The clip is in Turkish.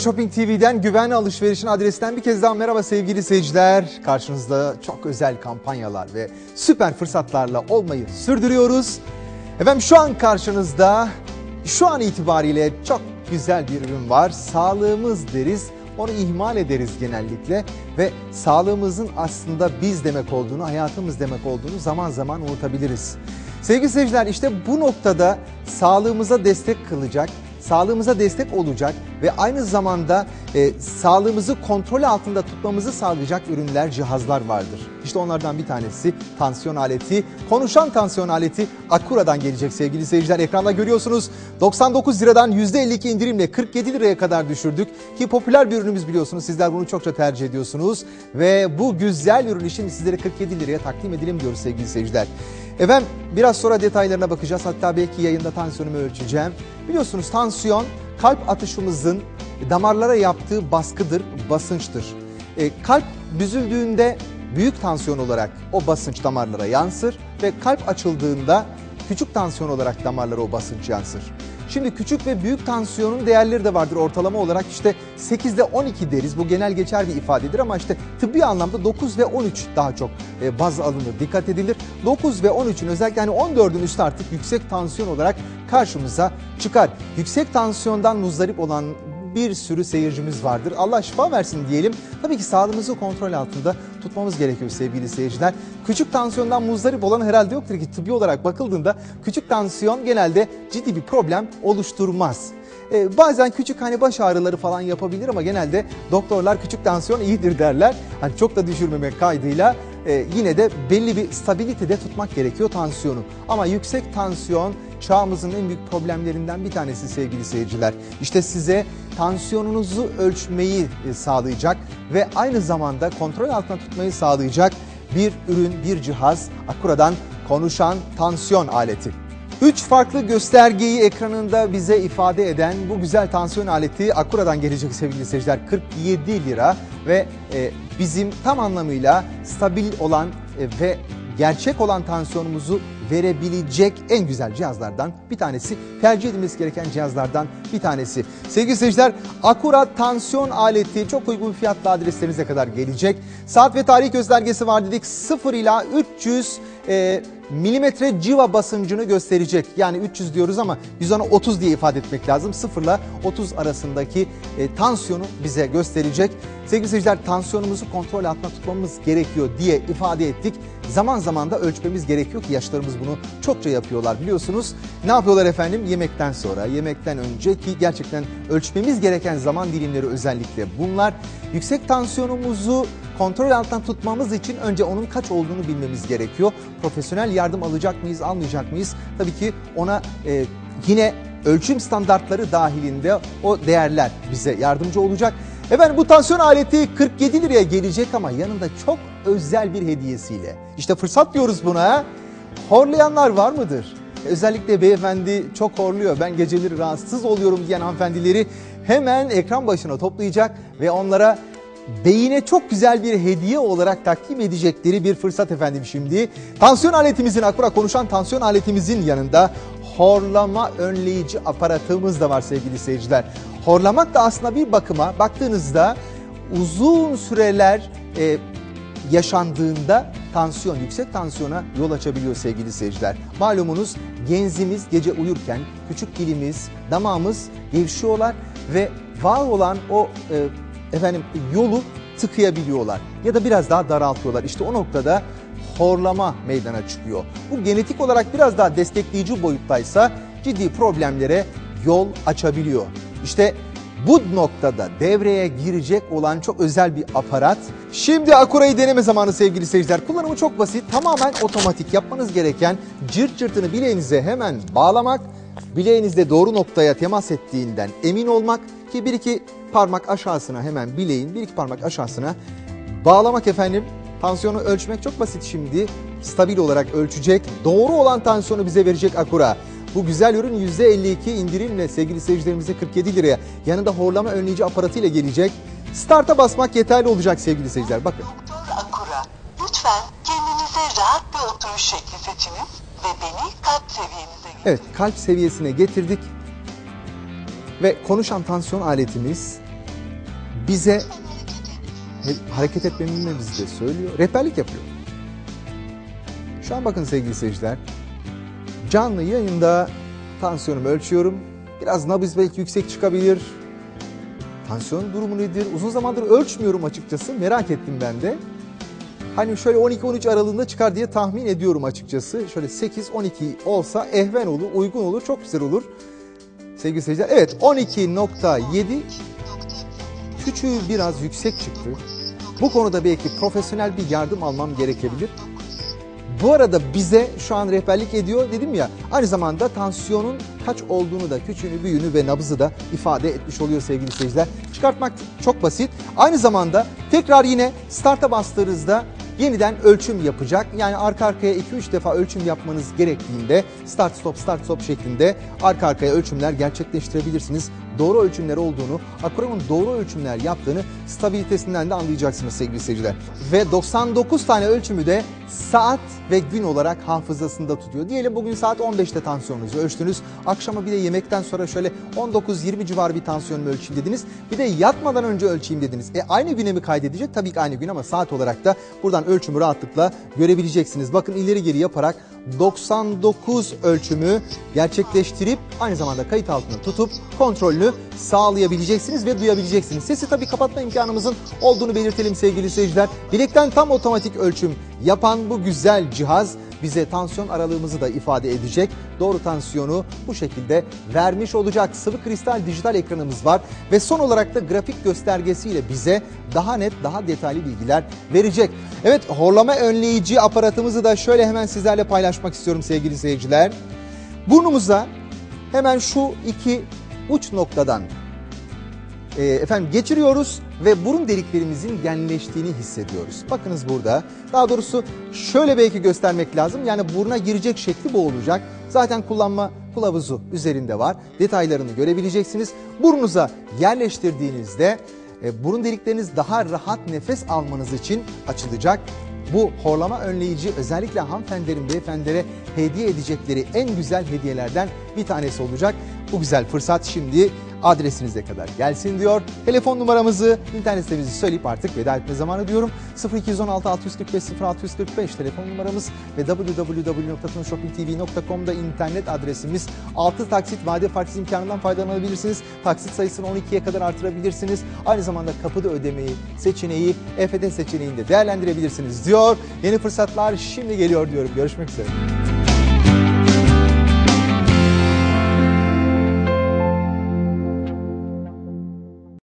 Shopping TV'den güvenli alışverişin adresinden bir kez daha merhaba sevgili seyirciler. Karşınızda çok özel kampanyalar ve süper fırsatlarla olmayı sürdürüyoruz. Efendim şu an karşınızda şu an itibariyle çok güzel bir ürün var. Sağlığımız deriz. Onu ihmal ederiz genellikle ve sağlığımızın aslında biz demek olduğunu, hayatımız demek olduğunu zaman zaman unutabiliriz. Sevgili seyirciler işte bu noktada sağlığımıza destek kılacak, sağlığımıza destek olacak ve aynı zamanda e, sağlığımızı kontrol altında tutmamızı sağlayacak ürünler, cihazlar vardır. İşte onlardan bir tanesi tansiyon aleti, konuşan tansiyon aleti Akura'dan gelecek sevgili seyirciler. Ekranda görüyorsunuz 99 liradan %52 indirimle 47 liraya kadar düşürdük. Ki popüler bir ürünümüz biliyorsunuz sizler bunu çokça tercih ediyorsunuz. Ve bu güzel ürün için sizlere 47 liraya takdim edelim diyoruz sevgili seyirciler. Efendim biraz sonra detaylarına bakacağız. Hatta belki yayında tansiyonumu ölçeceğim. Biliyorsunuz tansiyon kalp atışımızın damarlara yaptığı baskıdır, basınçtır. E, kalp büzüldüğünde büyük tansiyon olarak o basınç damarlara yansır ve kalp açıldığında küçük tansiyon olarak damarlara o basınç yansır. Şimdi küçük ve büyük tansiyonun değerleri de vardır ortalama olarak işte 8 ile 12 deriz bu genel geçer bir ifadedir ama işte tıbbi anlamda 9 ve 13 daha çok e, baz alınır dikkat edilir. 9 ve 13'ün özellikle hani 14'ün üstü artık yüksek tansiyon olarak karşımıza çıkar. Yüksek tansiyondan muzdarip olan bir sürü seyircimiz vardır. Allah şifa versin diyelim. Tabii ki sağlığımızı kontrol altında tutmamız gerekiyor sevgili seyirciler. Küçük tansiyondan muzdarip olan herhalde yoktur ki tıbbi olarak bakıldığında küçük tansiyon genelde ciddi bir problem oluşturmaz. Ee, bazen küçük hani baş ağrıları falan yapabilir ama genelde doktorlar küçük tansiyon iyidir derler. Hani çok da düşürmemek kaydıyla e, yine de belli bir stabilitede tutmak gerekiyor tansiyonu. Ama yüksek tansiyon çağımızın en büyük problemlerinden bir tanesi sevgili seyirciler. İşte size tansiyonunuzu ölçmeyi e, sağlayacak ve aynı zamanda kontrol altına tutmayı sağlayacak bir ürün, bir cihaz Akura'dan konuşan tansiyon aleti. Üç farklı göstergeyi ekranında bize ifade eden bu güzel tansiyon aleti Akura'dan gelecek sevgili seyirciler 47 lira ve e, bizim tam anlamıyla stabil olan e, ve gerçek olan tansiyonumuzu verebilecek en güzel cihazlardan bir tanesi. Tercih edilmesi gereken cihazlardan bir tanesi. Sevgili seyirciler Akura tansiyon aleti çok uygun fiyatla adreslerinize kadar gelecek. Saat ve tarih göstergesi var dedik 0 ila 300 e, milimetre civa basıncını gösterecek. Yani 300 diyoruz ama biz onu 30 diye ifade etmek lazım. 0 ile 30 arasındaki e, tansiyonu bize gösterecek. Sevgili seyirciler tansiyonumuzu kontrol altında tutmamız gerekiyor diye ifade ettik. Zaman zaman da ölçmemiz gerekiyor ki yaşlarımız bunu çokça yapıyorlar biliyorsunuz. Ne yapıyorlar efendim? Yemekten sonra, yemekten önce ki gerçekten ölçmemiz gereken zaman dilimleri özellikle bunlar. Yüksek tansiyonumuzu kontrol altından tutmamız için önce onun kaç olduğunu bilmemiz gerekiyor. Profesyonel yardım alacak mıyız, almayacak mıyız? Tabii ki ona e, yine ölçüm standartları dahilinde o değerler bize yardımcı olacak. Efendim bu tansiyon aleti 47 liraya gelecek ama yanında çok özel bir hediyesiyle. İşte fırsat diyoruz buna. Horlayanlar var mıdır? Özellikle beyefendi çok horluyor. Ben geceleri rahatsız oluyorum diyen hanımefendileri hemen ekran başına toplayacak ve onlara beyine çok güzel bir hediye olarak takdim edecekleri bir fırsat efendim şimdi. Tansiyon aletimizin, Akura konuşan tansiyon aletimizin yanında horlama önleyici aparatımız da var sevgili seyirciler. Horlamak da aslında bir bakıma baktığınızda uzun süreler e, yaşandığında tansiyon, yüksek tansiyona yol açabiliyor sevgili seyirciler. Malumunuz genzimiz gece uyurken küçük dilimiz, damağımız gevşiyorlar ve var olan o e, efendim yolu tıkayabiliyorlar ya da biraz daha daraltıyorlar. İşte o noktada horlama meydana çıkıyor. Bu genetik olarak biraz daha destekleyici boyuttaysa ciddi problemlere yol açabiliyor. İşte bu noktada devreye girecek olan çok özel bir aparat. Şimdi Akura'yı deneme zamanı sevgili seyirciler. Kullanımı çok basit. Tamamen otomatik. Yapmanız gereken cırt cırtını bileğinize hemen bağlamak. Bileğinizde doğru noktaya temas ettiğinden emin olmak ki bir iki parmak aşağısına hemen bileğin bir iki parmak aşağısına bağlamak efendim. Tansiyonu ölçmek çok basit şimdi. Stabil olarak ölçecek. Doğru olan tansiyonu bize verecek Akura. Bu güzel ürün %52 indirimle sevgili seyircilerimize 47 liraya. Yanında horlama önleyici aparatıyla gelecek. Start'a basmak yeterli olacak sevgili seyirciler. Bakın. Akura, lütfen kendinize rahat bir oturuş şekli seçiniz ve kalp seviyenize getirin. Evet kalp seviyesine getirdik. Ve konuşan tansiyon aletimiz bize hareket etmemizi de söylüyor. Rehberlik yapıyor. Şu an bakın sevgili seyirciler. Canlı yayında tansiyonumu ölçüyorum. Biraz nabız belki yüksek çıkabilir. Tansiyon durumu nedir? Uzun zamandır ölçmüyorum açıkçası. Merak ettim ben de. Hani şöyle 12-13 aralığında çıkar diye tahmin ediyorum açıkçası. Şöyle 8-12 olsa ehven olur, uygun olur, çok güzel olur. Sevgili seyirciler, evet 12.7 küçüğü biraz yüksek çıktı. Bu konuda belki profesyonel bir yardım almam gerekebilir. Bu arada bize şu an rehberlik ediyor dedim ya aynı zamanda tansiyonun kaç olduğunu da küçüğünü büyüğünü ve nabzı da ifade etmiş oluyor sevgili seyirciler. Çıkartmak çok basit. Aynı zamanda tekrar yine starta bastığınızda yeniden ölçüm yapacak. Yani arka arkaya 2-3 defa ölçüm yapmanız gerektiğinde start stop start stop şeklinde arka arkaya ölçümler gerçekleştirebilirsiniz. Doğru ölçümler olduğunu, akromun doğru ölçümler yaptığını stabilitesinden de anlayacaksınız sevgili seyirciler. Ve 99 tane ölçümü de saat ve gün olarak hafızasında tutuyor. Diyelim bugün saat 15'te tansiyonunuzu ölçtünüz. Akşama bir de yemekten sonra şöyle 19-20 civarı bir tansiyonumu ölçeyim dediniz. Bir de yatmadan önce ölçeyim dediniz. E aynı güne mi kaydedecek? Tabii ki aynı gün ama saat olarak da buradan ölçümü rahatlıkla görebileceksiniz. Bakın ileri geri yaparak 99 ölçümü gerçekleştirip aynı zamanda kayıt altına tutup kontrolünü sağlayabileceksiniz ve duyabileceksiniz. Sesi tabii kapatma imkanımızın olduğunu belirtelim sevgili seyirciler. Bilekten tam otomatik ölçüm yapan bu güzel cihaz bize tansiyon aralığımızı da ifade edecek. Doğru tansiyonu bu şekilde vermiş olacak. Sıvı kristal dijital ekranımız var ve son olarak da grafik göstergesiyle bize daha net, daha detaylı bilgiler verecek. Evet, horlama önleyici aparatımızı da şöyle hemen sizlerle paylaşmak istiyorum sevgili seyirciler. Burnumuza hemen şu iki uç noktadan e, efendim geçiriyoruz ve burun deliklerimizin genleştiğini hissediyoruz. Bakınız burada. Daha doğrusu şöyle belki göstermek lazım. Yani buruna girecek şekli bu olacak. Zaten kullanma kılavuzu üzerinde var. Detaylarını görebileceksiniz. Burnunuza yerleştirdiğinizde e, burun delikleriniz daha rahat nefes almanız için açılacak. Bu horlama önleyici özellikle hanımefendilerin beyefendilere hediye edecekleri en güzel hediyelerden bir tanesi olacak. Bu güzel fırsat şimdi adresinize kadar gelsin diyor. Telefon numaramızı, internet sitemizi söyleyip artık veda etme zamanı diyorum. 0216 645 0645 telefon numaramız ve www.tunshoppingtv.com'da internet adresimiz. 6 taksit vade farksız imkanından faydalanabilirsiniz. Taksit sayısını 12'ye kadar artırabilirsiniz. Aynı zamanda kapıda ödemeyi seçeneği, EFT seçeneğini de değerlendirebilirsiniz diyor. Yeni fırsatlar şimdi geliyor diyorum. Görüşmek üzere.